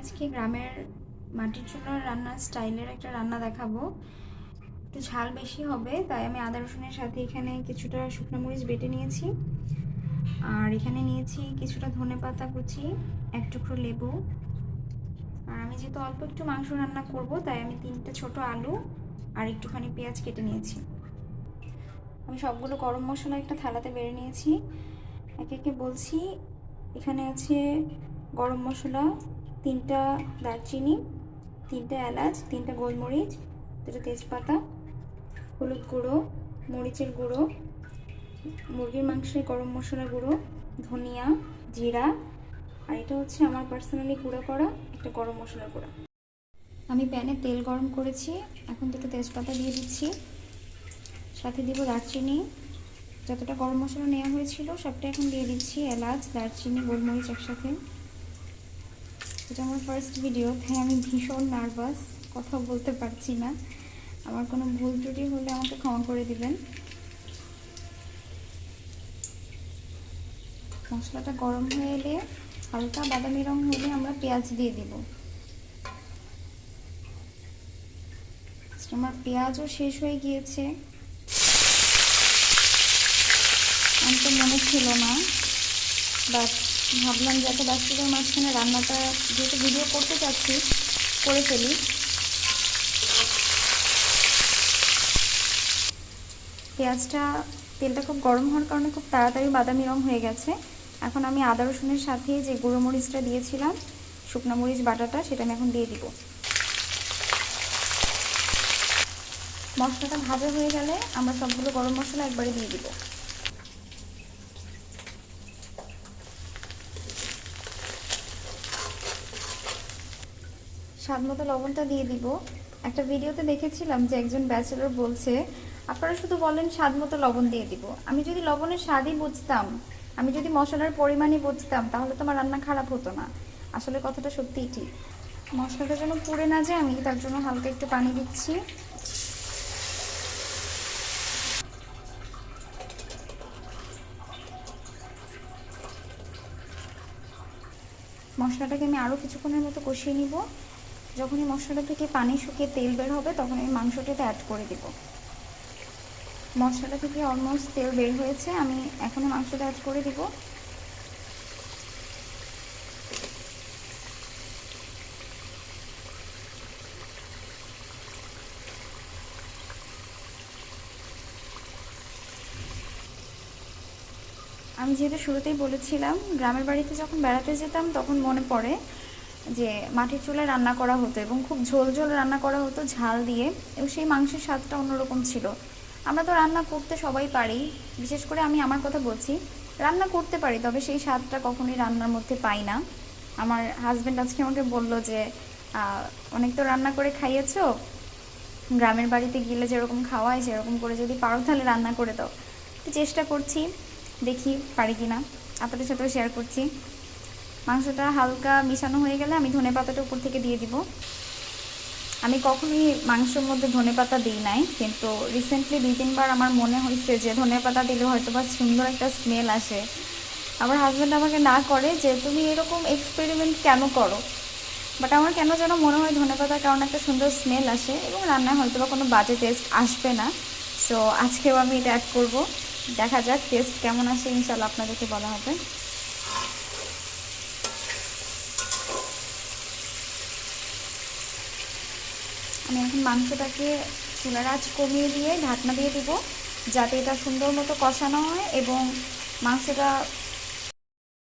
আজকে গ্রামের মাটির চুলার রান্নার স্টাইলের একটা রান্না দেখাবো। একটু ঝাল বেশি হবে, তাই আমি আদা রসুনের সাথে এখানে কিছুটা শুকনো মরিচ বেটে নিয়েছি। আর এখানে নিয়েছি কিছুটা ধনে পাতা কুচি, এক টুকরো লেবু। আর আমি যেহেতু অল্প একটু মাংস রান্না করব, তাই আমি তিনটে ছোট আলু আর একটুখানি পেঁয়াজ কেটে নিয়েছি। আমি সবগুলো গরম মশলা একটা থালাতে বেড়ে নিয়েছি। একে একে বলছি, এখানে আছে গরম মশলা তিনটা দারচিনি, তিনটা এলাচ, তিনটা গোলমরিচ, দুটো তেজপাতা, হলুদ গুঁড়ো, মরিচের গুঁড়ো, মুরগির মাংসের গরম মশলা গুঁড়ো, ধনিয়া, জিরা, আর এটা হচ্ছে আমার পার্সোনালি গুঁড়ো করা একটা গরম মশলা গুঁড়ো। আমি প্যানে তেল গরম করেছি, এখন দুটো তেজপাতা দিয়ে দিচ্ছি। সাথে দিব দারচিনি। যতটা গরম মশলা নেওয়া হয়েছিল, সবটা এখন দিয়ে দিচ্ছি, এলাচ, দারচিনি, গোলমরিচ একসাথে। এটা আমার ফার্স্ট ভিডিও তাই আমি ভীষণ নার্ভাস কথা বলতে পারছি না। আমার কোনো ভুল ত্রুটি হলে আমাকে ক্ষমা করে দিবেন। মশলাটা গরম হয়ে এলে হালকা বাদামি রং হলে আমরা পেঁয়াজ দিয়ে দিব। আমার পেঁয়াজও শেষ হয়ে গিয়েছে। আমার তো মনে ছিল না বাট ভাবলাম যে এত ব্যস্ততার মাঝখানে রান্নাটা যেহেতু ভিডিও করতে চাচ্ছি, করে ফেলি। পেঁয়াজটা, তেলটা খুব গরম হওয়ার কারণে খুব তাড়াতাড়ি বাদামি রং হয়ে গেছে। এখন আমি আদা, রসুনের সাথে যে গুঁড়ো মরিচটা দিয়েছিলাম, শুকনো মরিচ, বাটাটা, সেটা আমি এখন দিয়ে দিব। মশলাটা ভাজা হয়ে গেলে আমরা সবগুলো গরম মশলা একবারে দিয়ে দিব। স্বাদ মতো লবণটা দিয়ে দিব। একটা ভিডিওতে দেখেছিলাম যে একজন ব্যাচেলর বলছে, আপনারা শুধু বলেন স্বাদ মতো লবণ দিয়ে দিব। আমি যদি লবণের স্বাদই বুঝতাম, আমি যদি মশলার পরিমাণই বুঝতাম, তাহলে তো আমার রান্না খারাপ হতো না। আসলে কথাটা সত্যিই ঠিক। মশলাটা যেন পুড়ে না যায়, আমি তার জন্য হালকা একটু পানি দিচ্ছি। মশলাটাকে আমি আরও কিছুক্ষণের মতো কষিয়ে নিব। যখনই মশলাটা থেকে পানি শুকিয়ে তেল বের হবে, তখন আমি মাংসটাতে অ্যাড করে দেব। মশলাটা থেকে অলমোস্ট তেল বের হয়েছে, আমি এখনই মাংসটা অ্যাড করে দিব। আমি যেহেতু শুরুতেই বলেছিলাম, গ্রামের বাড়িতে যখন বেড়াতে যেতাম, তখন মনে পড়ে যে মাটির চুলায় রান্না করা হতো এবং খুব ঝোল ঝোল রান্না করা হতো ঝাল দিয়ে এবং সেই মাংসের স্বাদটা অন্যরকম ছিল। আমরা তো রান্না করতে সবাই পারি, বিশেষ করে আমি আমার কথা বলছি, রান্না করতে পারি, তবে সেই স্বাদটা কখনোই রান্নার মধ্যে পাই না। আমার হাজব্যান্ড আজকে আমাকে বলল যে অনেক তো রান্না করে খাইয়েছো, গ্রামের বাড়িতে গেলে যেরকম খাওয়ায় সেরকম করে যদি পারো তাহলে রান্না করে দাও। চেষ্টা করছি, দেখি পারি কি না আপনাদের সাথেও শেয়ার করছি। মাংসটা হালকা মিশানো হয়ে গেলে আমি ধনে পাতাটা উপর থেকে দিয়ে দিব। আমি কখনোই মাংসের মধ্যে ধনে পাতা দিই নাই, কিন্তু রিসেন্টলি দুই তিনবার আমার মনে হয়েছে যে ধনে পাতা দিলে হয়তো বা সুন্দর একটা স্মেল আসে। আমার হাজব্যান্ড আমাকে না করে যে তুমি এরকম এক্সপেরিমেন্ট কেন করো? বাট আমার কেন যেন মনে হয় ধনে পাতার কারণে একটা সুন্দর স্মেল আসে এবং রান্নায় হয়তো বা কোনো বাজে টেস্ট আসবে না। সো আজকেও আমি এটা অ্যাড করব। দেখা যাক টেস্ট কেমন আসে ইনশাল্লাহ আপনাদেরকে বলা হবে। আমি এখন মাংসটাকে চুলার আঁচ কমিয়ে দিয়ে ঢাকনা দিয়ে দিব যাতে এটা সুন্দর মতো কষানো হয় এবং মাংসটা